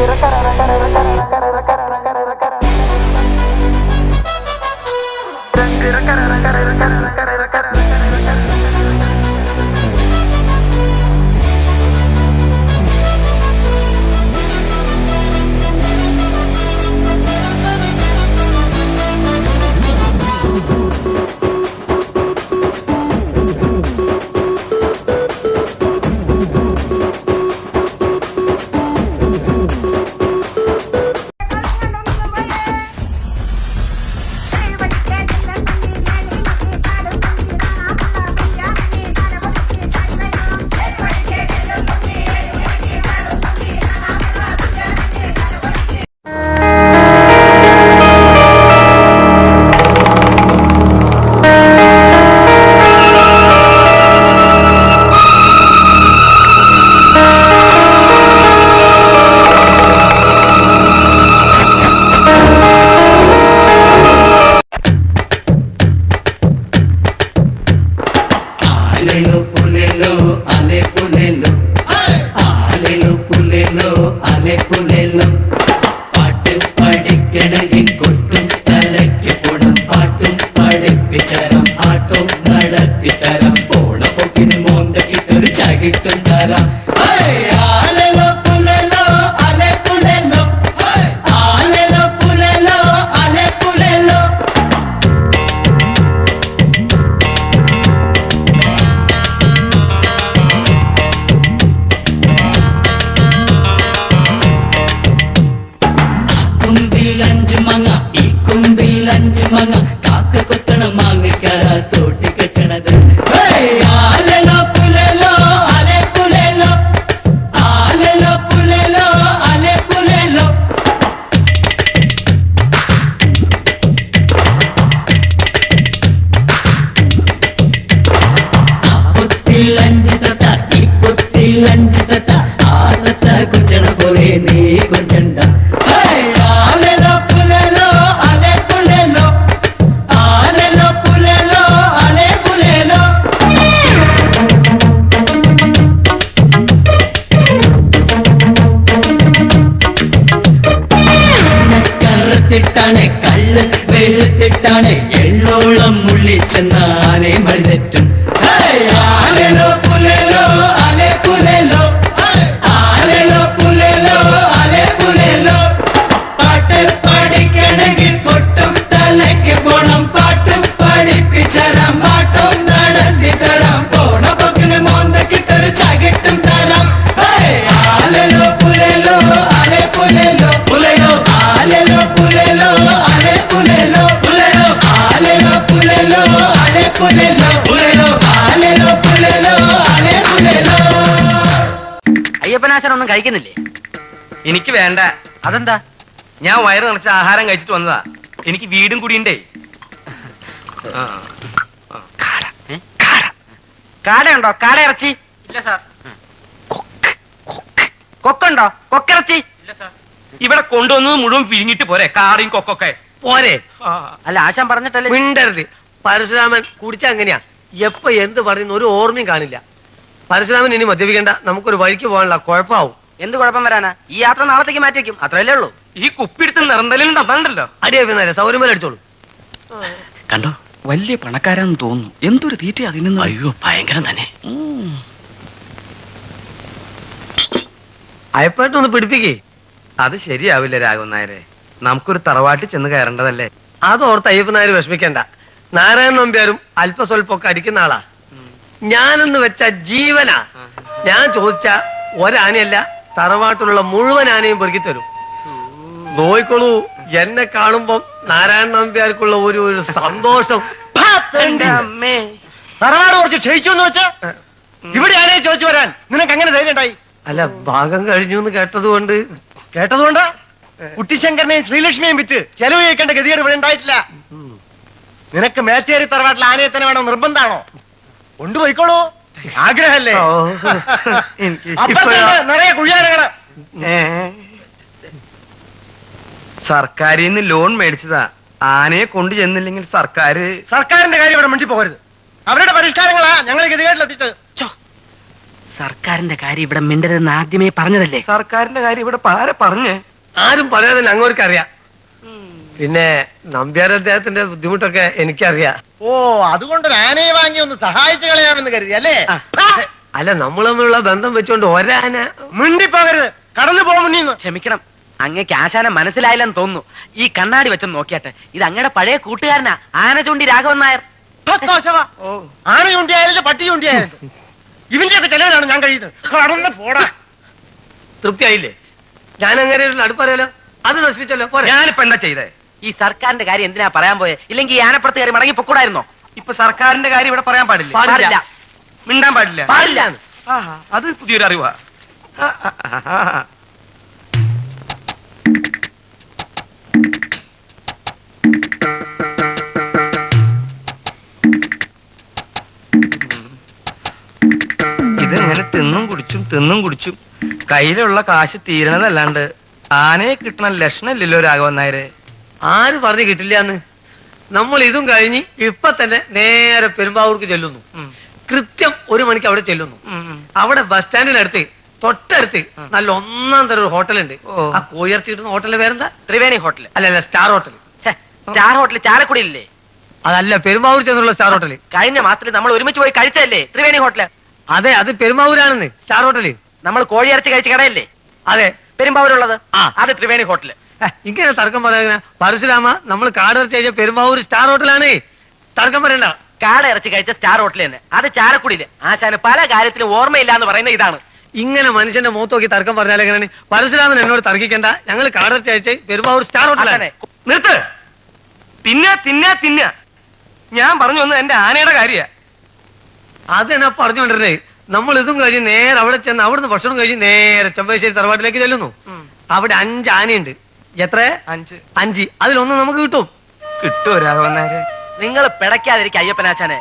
Tranquilo, cara, cara, cara, cara, cara, cara, cara, cara, cara, പുലലോ അലെ പുലലോ ആലലോ പുലലോ അലെ പുലലോ കറുത്തിട്ടാണ് കള്ള് വെളുത്തിട്ടാണ് എള്ളോളം മുള്ളിച്ചെന്ന ആനെ മഴുതെറ്റും പഠിപ്പിച്ചരാം പാട്ടും നടത്തി തരാം. പോണ പൊക്കിന് മോന്തക്കിട്ടൊരു ചകിട്ടും തരാം! ആലലോ പുലലോ അലെ പുലലോ. പുലയോ ആലലോ പുലലോ അലെ പുലലോ. പുലയോ ആലലോ പുലലോ അലെ പുലലോ. പുലയോ ആലലോ പുലലോ അലെ പുലലോ. അയ്യപ്പനാശൻ ഒന്നും കഴിക്കുന്നില്ലേ? എനിക്ക് വേണ്ട. അതെന്താ? ഞാൻ വയറ് നിറച്ച ആഹാരം കഴിച്ചിട്ട് വന്നതാ. എനിക്ക് വീടും കൂടിയുണ്ടേ. ആ. കാടയുണ്ടോ? കാട ഇറച്ചി ഇല്ല സാർ. കൊക്കുണ്ടോ? കൊക്കിറച്ചി? ഇല്ല സാർ. ഇവിടെ കൊണ്ടുവന്നത് മുഴുവൻ പിരിഞ്ഞിട്ട് പോരെ? കാറിയും കൊക്കൊക്കെ. പോരെ. അല്ല ആശാൻ പറഞ്ഞിട്ടല്ലേ? മിണ്ടരുത്. പരശുരാമൻ കുടിച്ച അങ്ങനെയാ. എപ്പോ എന്ത് പറയുന്ന ഒരു ഓർമ്മയും കാണില്ല. പരശുരാമൻ ഇനി മദ്യപിക്കണ്ട. നമുക്കൊരു വഴിക്ക് പോകാനുള്ള കുഴപ്പമാവും. എന്ത് കുഴപ്പം വരാനാ? ഈ യാത്ര നാളത്തേക്ക് മാറ്റി വെക്കും. അത്രയല്ലേ ഉള്ളൂ. ഈ കുപ്പിടുത്ത് നിറന്തലും തന്നണ്ടല്ലോ അടിയാ സൗകര്യം പോലെ അടിച്ചോളൂ. കണ്ടോ? വലിയ പണക്കാരാന്ന് തോന്നുന്നു. എന്തൊരു തീറ്റ അതിന് അയ്യോ ഭയങ്കരം തന്നെ. അയപ്പായിട്ടൊന്ന് പിടിപ്പിക്കേ. അത് ശരിയാവില്ല രാഘവൻ നായരെ. നമുക്കൊരു തറവാട്ടിൽ ചെന്ന് കയറേണ്ടതല്ലേ? അത് ഓർത്ത് അയ്യപ്പൻ നായർ വിഷമിക്കണ്ട. നാരായണൻ നമ്പ്യാരും അല്പസ്വല്പമൊക്കെ അടിക്കുന്ന ആളാ. ഞാനെന്ന് വെച്ച ജീവനാ. ഞാൻ ചോദിച്ച ഒരാനയല്ല തറവാട്ടിലുള്ള മുഴുവൻ ആനയും പെറുക്കി തരും. നോയിക്കോളൂ എന്നെ കാണുമ്പം നാരായണൻ നമ്പ്യാർക്കുള്ള ഒരു ഒരു സന്തോഷം. അമ്മേ. തറവാട് കുറച്ച് ക്ഷയിച്ചു എന്ന് വെച്ചാ ഇവിടെ ആരെ ചോദിച്ചു വരാൻ? നിനക്ക് അങ്ങനെ ധൈര്യം ഉണ്ടായി? അല്ല ഭാഗം കഴിഞ്ഞു എന്ന് കേട്ടത് കൊണ്ട് കേട്ടതുകൊണ്ട് കുട്ടിശങ്കരനെയും ശ്രീലക്ഷ്മിയെയും വിറ്റ് ചെലവ് ചോദിക്കേണ്ട ഗതികേട് ഇവിടെ ഉണ്ടായിട്ടില്ല. നിനക്ക് മേച്ചേരി തറവാട്ടിൽ ആനയെ തന്നെ വേണം നിർബന്ധാണോ കൊണ്ടുപോയിക്കോളൂ. ആഗ്രഹല്ലേ? എനിക്ക് അപ്പുറത്തുണ്ട് നിറയെ കുഴിയാനകൾ. സർക്കാരിൽ നിന്ന് ലോൺ മേടിച്ചതാ. ആനയെ കൊണ്ടു ചെന്നില്ലെങ്കിൽ സർക്കാർ സർക്കാരിന്റെ കാര്യം ഇവിടെ മിണ്ടി പോകരുത്. അവരുടെ പരിഷ്കാരങ്ങളാ ഞങ്ങൾ ഗതികേട്ടിൽ എത്തിച്ചത് സർക്കാരിന്റെ കാര്യം ഇവിടെ മിണ്ടരുതെന്ന് ആദ്യമേ പറഞ്ഞതല്ലേ? സർക്കാരിന്റെ കാര്യം ഇവിടെ പാര പറഞ്ഞ്? ആരും പറയാതെ അങ്ങോട്ട് അറിയാം പിന്നെ നമ്പ്യാർ അദ്ദേഹത്തിന്റെ ബുദ്ധിമുട്ടൊക്കെ എനിക്കറിയാം. ഓ അതുകൊണ്ട് ആനയെ വാങ്ങി ഒന്ന് സഹായിച്ചു കളയാമെന്ന് കരുതി അല്ലേ? അല്ല നമ്മൾ തമ്മിലുള്ള ബന്ധം വെച്ചോണ്ട് ഒരാന മിണ്ടിപ്പോകരുത് കടന്നു പോകുന്നു ക്ഷമിക്കണം. അങ്ങക്ക് ആശാനം മനസ്സിലായില്ലെന്ന് തോന്നുന്നു. ഈ കണ്ണാടി വെച്ചൊന്ന് നോക്കിയാട്ടെ. ഇത് അങ്ങയുടെ പഴയ കൂട്ടുകാരനാ ആന ചൂണ്ടി രാഘവൻ നായർ. ആന ചൂണ്ടിയായാലും പട്ടി ചൂണ്ടിയായാലും ഇവന്റെയൊക്കെ ചെലവിലാണ് ഞാൻ കഴിയുന്നത്? കടന്ന് പോടാ. തൃപ്തിയായില്ലേ? ഞാൻ അങ്ങനെ ഒരു അടുപ്പറിയാലോ അത് നശിപ്പിച്ചല്ലോ പോരെ. ഞാനിപ്പോ എന്താ ചെയ്തേ? ഈ സർക്കാരിന്റെ കാര്യം എന്തിനാ പറയാൻ പോയെ? ഇല്ലെങ്കിൽ ഈ ആനപ്പുറത്ത് കയറി മടങ്ങി പൊക്കൂടായിരുന്നോ? ഇപ്പൊ സർക്കാരിന്റെ കാര്യം ഇവിടെ പറയാൻ പാടില്ല. പാടില്ല. മിണ്ടാൻ പാടില്ല. പാടില്ല. ആഹാ, അത് പുതിയൊരു അറിവാ. കുടിച്ചും തിന്നും കുടിച്ചും. കയ്യിലുള്ള കാശ് തീരണതല്ലാണ്ട് ആനയെ കിട്ടണ ലക്ഷണമില്ലല്ലോ രാഘവൻ നായരെ. ആര് പറഞ്ഞു കിട്ടില്ല എന്ന് നമ്മൾ ഇതും കഴിഞ്ഞ് ഇപ്പൊ തന്നെ നേരെ പെരുമ്പാവൂർക്ക് ചെല്ലുന്നു. കൃത്യം ഒരു മണിക്ക് അവിടെ ചെല്ലുന്നു. അവിടെ ബസ് സ്റ്റാൻഡിനടുത്ത് തൊട്ടടുത്ത് നല്ല ഒന്നാം തരം ഒരു ഹോട്ടലുണ്ട്. ഉണ്ട് ആ കോയിറച്ചി കിട്ടുന്ന ഹോട്ടലിന്റെ പേരെന്താ? ത്രിവേണി ഹോട്ടൽ അല്ലല്ല അല്ല സ്റ്റാർ ഹോട്ടൽ സ്റ്റാർ ഹോട്ടൽ ചാലക്കുടിയില്ലേ? അതല്ല പെരുമ്പാവൂർ ചെന്നുള്ള സ്റ്റാർ ഹോട്ടൽ കഴിഞ്ഞ മാസത്തിൽ നമ്മൾ ഒരുമിച്ച് പോയി കഴിച്ചല്ലേ ത്രിവേണി ഹോട്ടൽ. അതെ അത് പെരുമാവൂരാണെന്ന് സ്റ്റാർ ഹോട്ടൽ നമ്മൾ കോഴി ഇറച്ചി കഴിച്ച കടയല്ലേ? അതെ. പെരുമ്പാവൂരുള്ളത്? ആ. അത് ത്രിവേണി ഹോട്ടൽ. ഇങ്ങനെ തർക്കം പറയുന്ന? പരശുരാമ നമ്മൾ കാടിറച്ചി കഴിച്ച പെരുമ്പാവൂർ സ്റ്റാർ ഹോട്ടലാണ് തർക്കം പറയണ്ട. കാട ഇറച്ചി കഴിച്ച സ്റ്റാർ ഹോട്ടൽ തന്നെ അത് ചാരക്കുടിയിൽ ആശാന് പല കാര്യത്തിലും ഓർമ്മയില്ല എന്ന് പറയുന്ന ഇതാണ്. ഇങ്ങനെ മനുഷ്യന്റെ മുഖത്ത് നോക്കി തർക്കം പറഞ്ഞാൽ എങ്ങനെയാണ്? പരശുരാമൻ എന്നോട് തർക്കിക്കണ്ട. ഞങ്ങൾ കാടിറച്ചി കഴിച്ച പെരുമ്പാവൂർ സ്റ്റാർ ഹോട്ടലാണ് നിർത്ത്. തിന്ന തിന്ന തിന്ന. ഞാൻ പറഞ്ഞു വന്നത് എന്റെ ആനയുടെ കാര്യ. അത് എന്നാ പറഞ്ഞുകൊണ്ടിരുന്നേ നമ്മൾ ഇതും കഴിഞ്ഞ് നേരെ അവിടെ ചെന്ന് അവിടുന്ന് ഭക്ഷണം കഴിഞ്ഞ് നേരെ ചെമ്പശ്ശേരി തറവാട്ടിലേക്ക് ചെല്ലുന്നു. അവിടെ അഞ്ച് ആനയുണ്ട്. എത്ര? അഞ്ച്. അഞ്ച്. അതിലൊന്ന് നമുക്ക് കിട്ടും. കിട്ടുമോ രാഘവൻ നായരെ നിങ്ങൾ പിടയ്ക്കാതിരിക്കും അയ്യപ്പനാശാനെ.